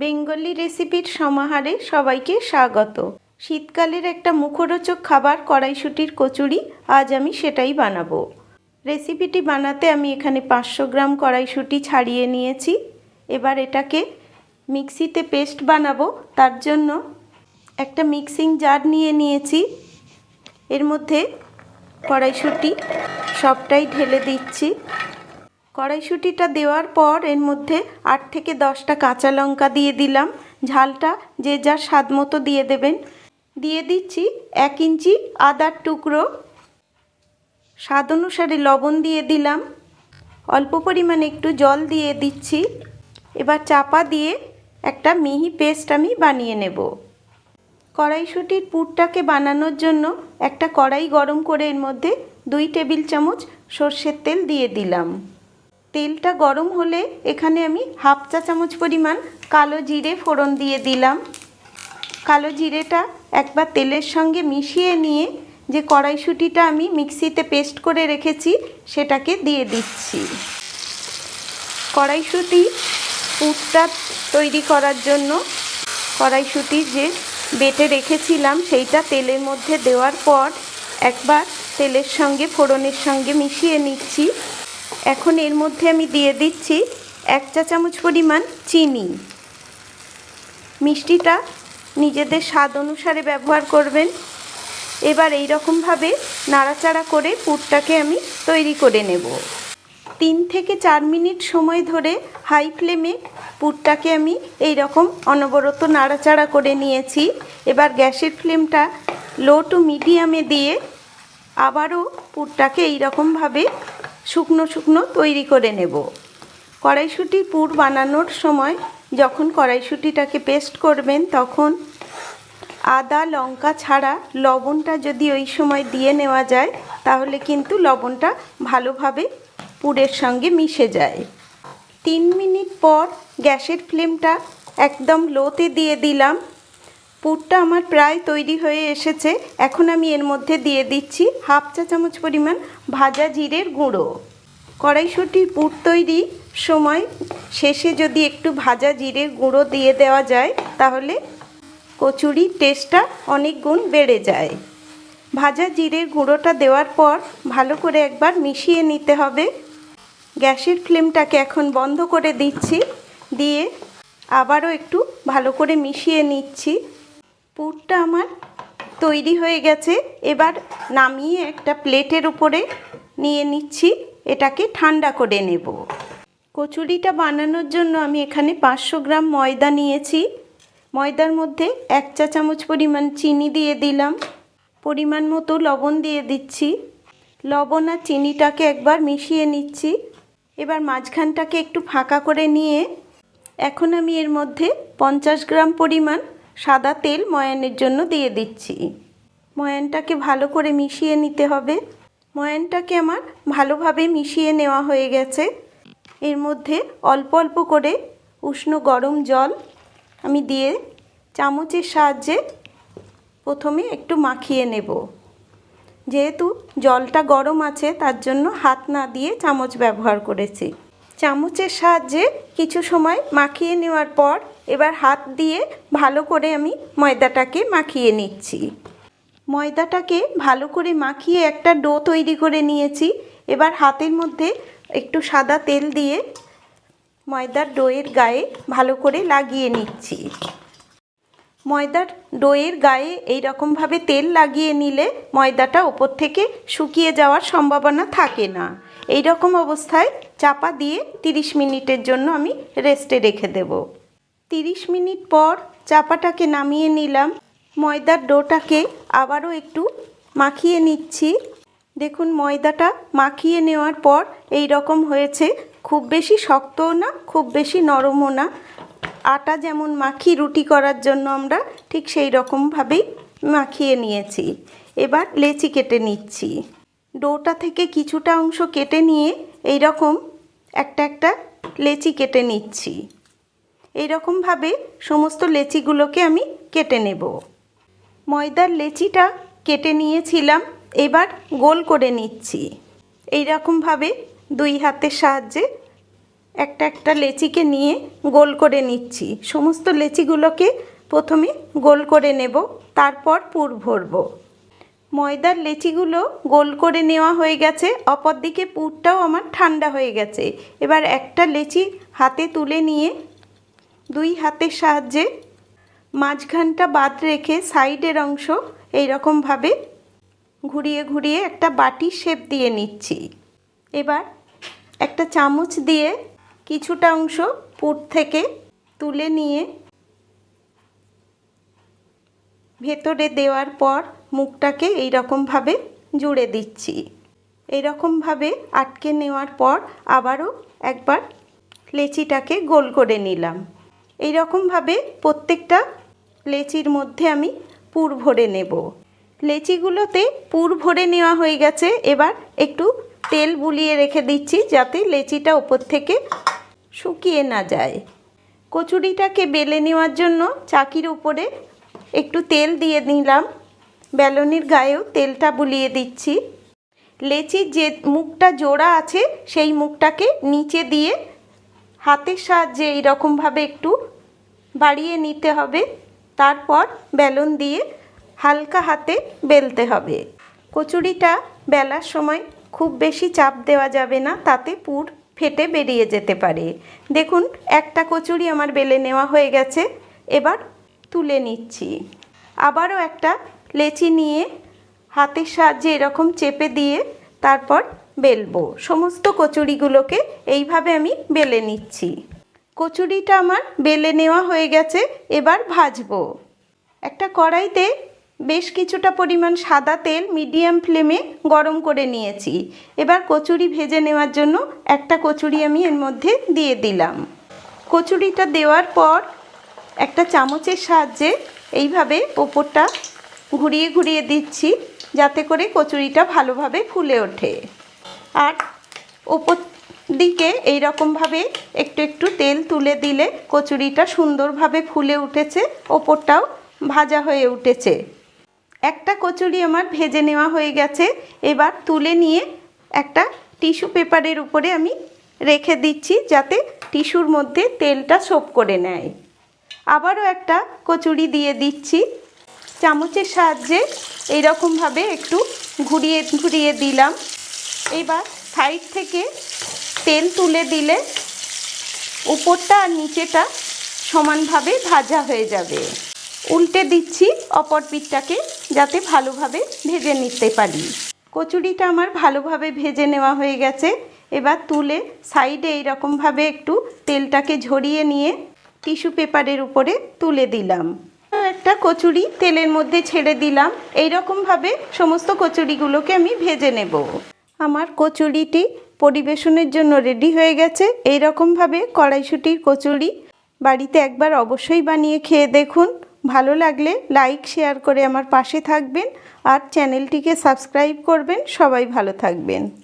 Bengali রেসিপির সমাহারে সবাইকে স্বাগত। শীতকালের একটা মুখরোচক খাবার কড়াইশুটির কচুরি, আজ আমি সেটাই বানাবো। রেসিপিটি বানাতে আমি এখানে পাঁচশো গ্রাম কড়াইশুটি ছাড়িয়ে নিয়েছি। এবার এটাকে মিক্সিতে পেস্ট বানাবো। তার জন্য একটা মিক্সিং জার নিয়ে নিয়েছি। এর মধ্যে কড়াইশুটি সবটাই ঢেলে দিচ্ছি। কড়াইশুঁটিটা দেওয়ার পর এর মধ্যে আট থেকে দশটা কাঁচা লঙ্কা দিয়ে দিলাম। ঝালটা যে যার স্বাদ মতো দিয়ে দেবেন। দিয়ে দিচ্ছি এক ইঞ্চি আদার টুকরো। স্বাদ অনুসারে লবণ দিয়ে দিলাম। অল্প পরিমাণে একটু জল দিয়ে দিচ্ছি। এবার চাপা দিয়ে একটা মিহি পেস্ট আমি বানিয়ে নেব। কড়াইশুঁটির পুরটাকে বানানোর জন্য একটা কড়াই গরম করে এর মধ্যে দুই টেবিল চামচ সর্ষের তেল দিয়ে দিলাম। তেলটা গরম হলে এখানে আমি হাফ চা চামচ পরিমাণ কালো জিরে ফোড়ন দিয়ে দিলাম। কালো জিরেটা একবার তেলের সঙ্গে মিশিয়ে নিয়ে যে কড়াইশুঁটিটা আমি মিক্সিতে পেস্ট করে রেখেছি, সেটাকে দিয়ে দিচ্ছি। কড়াইশুঁটি পুরটা তৈরি করার জন্য কড়াইশুঁটি যে বেটে রেখেছিলাম, সেইটা তেলের মধ্যে দেওয়ার পর একবার তেলের সঙ্গে ফোড়নের সঙ্গে মিশিয়ে নিচ্ছি। এখন এর মধ্যে আমি দিয়ে দিচ্ছি এক চা চামচ পরিমাণ চিনি। মিষ্টিটা নিজেদের স্বাদ অনুসারে ব্যবহার করবেন। এবার এই রকমভাবে নাড়াচাড়া করে পুরটাকে আমি তৈরি করে নেব। তিন থেকে চার মিনিট সময় ধরে হাই ফ্লেমে পুরটাকে আমি এই রকম অনবরত নাড়াচাড়া করে নিয়েছি। এবার গ্যাসের ফ্লেমটা লো টু মিডিয়ামে দিয়ে আবারও পুরটাকে এই রকমভাবে শুকনো শুকনো তৈরি করে নেব। কড়াইশুঁটি পুর বানানোর সময় যখন কড়াইশুঁটিটাকে পেস্ট করবেন, তখন আদা, লঙ্কা ছাড়া লবণটা যদি ওই সময় দিয়ে নেওয়া যায়, তাহলে কিন্তু লবণটা ভালোভাবে পুরের সঙ্গে মিশে যায়। তিন মিনিট পর গ্যাসের ফ্লেমটা একদম লোতে দিয়ে দিলাম। পুরটা আমার প্রায় তৈরি হয়ে এসেছে। এখন আমি এর মধ্যে দিয়ে দিচ্ছি হাফ চা চামচ পরিমাণ ভাজা জিরের গুঁড়ো। কড়াইশুঁটির পুর তৈরি সময় শেষে যদি একটু ভাজা জিরের গুঁড়ো দিয়ে দেওয়া যায়, তাহলে কচুরির টেস্টটা অনেক গুণ বেড়ে যায়। ভাজা জিরের গুঁড়োটা দেওয়ার পর ভালো করে একবার মিশিয়ে নিতে হবে। গ্যাসের ফ্লেমটাকে এখন বন্ধ করে দিচ্ছি। দিয়ে আবারও একটু ভালো করে মিশিয়ে নিচ্ছি। পুরটা আমার তৈরি হয়ে গেছে। এবার নামিয়ে একটা প্লেটের উপরে নিয়ে নিচ্ছি। এটাকে ঠান্ডা করে নেব। কচুরিটা বানানোর জন্য আমি এখানে পাঁচশো গ্রাম ময়দা নিয়েছি। ময়দার মধ্যে এক চা চামচ পরিমাণ চিনি দিয়ে দিলাম। পরিমাণ মতো লবণ দিয়ে দিচ্ছি। লবণ আর চিনিটাকে একবার মিশিয়ে নিচ্ছি। এবার মাঝখানটাকে একটু ফাঁকা করে নিয়ে এখন আমি এর মধ্যে পঞ্চাশ গ্রাম পরিমাণ সাদা তেল ময়ানের জন্য দিয়ে দিচ্ছি। ময়ানটাকে ভালো করে মিশিয়ে নিতে হবে। ময়ানটাকে আমার ভালোভাবে মিশিয়ে নেওয়া হয়ে গেছে। এর মধ্যে অল্প অল্প করে উষ্ণ গরম জল আমি দিয়ে চামচের সাহায্যে প্রথমে একটু মাখিয়ে নেব। যেহেতু জলটা গরম আছে, তার জন্য হাত না দিয়ে চামচ ব্যবহার করেছি। চামচের সাহায্যে কিছু সময় মাখিয়ে নেওয়ার পর এবার হাত দিয়ে ভালো করে আমি ময়দাটাকে মাখিয়ে নিচ্ছি। ময়দাটাকে ভালো করে মাখিয়ে একটা ডো তৈরি করে নিয়েছি। এবার হাতের মধ্যে একটু সাদা তেল দিয়ে ময়দার ডোয়ের গায়ে ভালো করে লাগিয়ে নিচ্ছি। ময়দার ডোয়ের গায়ে এই রকমভাবে তেল লাগিয়ে নিলে ময়দাটা ওপর থেকে শুকিয়ে যাওয়ার সম্ভাবনা থাকে না। এই রকম অবস্থায় চাপা দিয়ে 30 মিনিটের জন্য আমি রেস্টে রেখে দেব। 30 মিনিট পর চাপাটাকে নামিয়ে নিলাম। ময়দার ডোটাকে আবারও একটু মাখিয়ে নিচ্ছি। দেখুন, ময়দাটা মাখিয়ে নেওয়ার পর এই রকম হয়েছে। খুব বেশি শক্তও না, খুব বেশি নরমও না। আটা যেমন মাখি রুটি করার জন্য আমরা ঠিক সেই রকমভাবেই মাখিয়ে নিয়েছি। এবার লেচি কেটে নিচ্ছি। ডোটা থেকে কিছুটা অংশ কেটে নিয়ে এই রকম একটা একটা লেচি কেটে নিচ্ছি। এই রকমভাবে সমস্ত লেচিগুলোকে আমি কেটে নেব। ময়দার লেচিটা কেটে নিয়েছিলাম, এবার গোল করে নিচ্ছি। এই রকমভাবে দুই হাতের সাহায্যে একটা একটা লেচিকে নিয়ে গোল করে নিচ্ছি। সমস্ত লেচিগুলোকে প্রথমে গোল করে নেব, তারপর পুর ভরবো। ময়দার লেচিগুলো গোল করে নেওয়া হয়ে গেছে, অপরদিকে পুরটাও আমার ঠান্ডা হয়ে গেছে। এবার একটা লেচি হাতে তুলে নিয়ে দুই হাতের সাহায্যে মাঝখানটা বাদ রেখে সাইডের অংশ এই রকমভাবে ঘুরিয়ে ঘুরিয়ে একটা বাটি শেপ দিয়ে নিচ্ছি। এবার একটা চামচ দিয়ে কিছুটা অংশ পুর থেকে তুলে নিয়ে ভেতরে দেওয়ার পর মুখটাকে এই রকমভাবে জুড়ে দিচ্ছি। এই রকমভাবে আটকে নেওয়ার পর আবারও একবার লেচিটাকে গোল করে নিলাম। এই রকমভাবে প্রত্যেকটা লেচির মধ্যে আমি পুর ভরে নেব। লেচিগুলোতে পুর ভরে নেওয়া হয়ে গেছে, এবার একটু তেল বুলিয়ে রেখে দিচ্ছি যাতে লেচিটা ওপর থেকে শুকিয়ে না যায়। কচুরিটাকে বেলে নেওয়ার জন্য চাকির উপরে একটু তেল দিয়ে নিলাম। বেলনির গায়েও তেলটা বুলিয়ে দিচ্ছি। লেচির যে মুখটা জোড়া আছে, সেই মুখটাকে নিচে দিয়ে হাতের সাহায্যে এইরকমভাবে একটু বাড়িয়ে নিতে হবে। তারপর বেলন দিয়ে হালকা হাতে বেলতে হবে। কচুরিটা বেলার সময় খুব বেশি চাপ দেওয়া যাবে না, তাতে পুর ফেটে বেরিয়ে যেতে পারে। দেখুন, একটা কচুরি আমার বেলে নেওয়া হয়ে গেছে। এবার তুলে নিচ্ছি। আবারও একটা লেচি নিয়ে হাতের সাহায্যে এরকম চেপে দিয়ে তারপর বেলবো। সমস্ত কচুরিগুলোকে এইভাবে আমি বেলে নিচ্ছি। কচুরিটা আমার বেলে নেওয়া হয়ে গেছে, এবার ভাজবো। একটা কড়াইতে বেশ কিছুটা পরিমাণ সাদা তেল মিডিয়াম ফ্লেমে গরম করে নিয়েছি। এবার কচুরি ভেজে নেওয়ার জন্য একটা কচুরি আমি এর মধ্যে দিয়ে দিলাম। কচুরিটা দেওয়ার পর একটা চামচের সাহায্যে এইভাবে ওপরটা ঘুরিয়ে ঘুরিয়ে দিচ্ছি, যাতে করে কচুরিটা ভালোভাবে ফুলে ওঠে। আর ওপর দিকে এই রকমভাবে একটু একটু তেল তুলে দিলে কচুরিটা সুন্দরভাবে ফুলে উঠেছে, ওপরটাও ভাজা হয়ে উঠেছে। একটা কচুরি আমার ভেজে নেওয়া হয়ে গেছে, এবার তুলে নিয়ে একটা টিস্যু পেপারের উপরে আমি রেখে দিচ্ছি যাতে টিস্যুর মধ্যে তেলটা সোপ করে নেয়। আবারও একটা কচুরি দিয়ে দিচ্ছি। চামচের সাহায্যে এইরকমভাবে একটু ঘুরিয়ে ঘুরিয়ে দিলাম। এবার সাইড থেকে তেল তুলে দিলে উপরটা আর নিচেটা সমানভাবে ভাজা হয়ে যাবে। উল্টে দিচ্ছি অপর পিঠটাকে যাতে ভালোভাবে ভেজে নিতে পারি। কচুরিটা আমার ভালোভাবে ভেজে নেওয়া হয়ে গেছে। এবার তুলে সাইডে এইরকমভাবে একটু তেলটাকে ঝরিয়ে নিয়ে টিস্যু পেপারের উপরে তুলে দিলাম। একটা কচুরি তেলের মধ্যে ছেড়ে দিলাম। এইরকমভাবে সমস্ত কচুরিগুলোকে আমি ভেজে নেব। আমার কচুরিটি পরিবেশনের জন্য রেডি হয়ে গেছে। এই রকমভাবে কড়াইশুটির কচুরি বাড়িতে একবার অবশ্যই বানিয়ে খেয়ে দেখুন। ভালো লাগলে লাইক শেয়ার করে আমার পাশে থাকবেন। আর চ্যানেলটিকে সাবস্ক্রাইব করবেন। সবাই ভালো থাকবেন।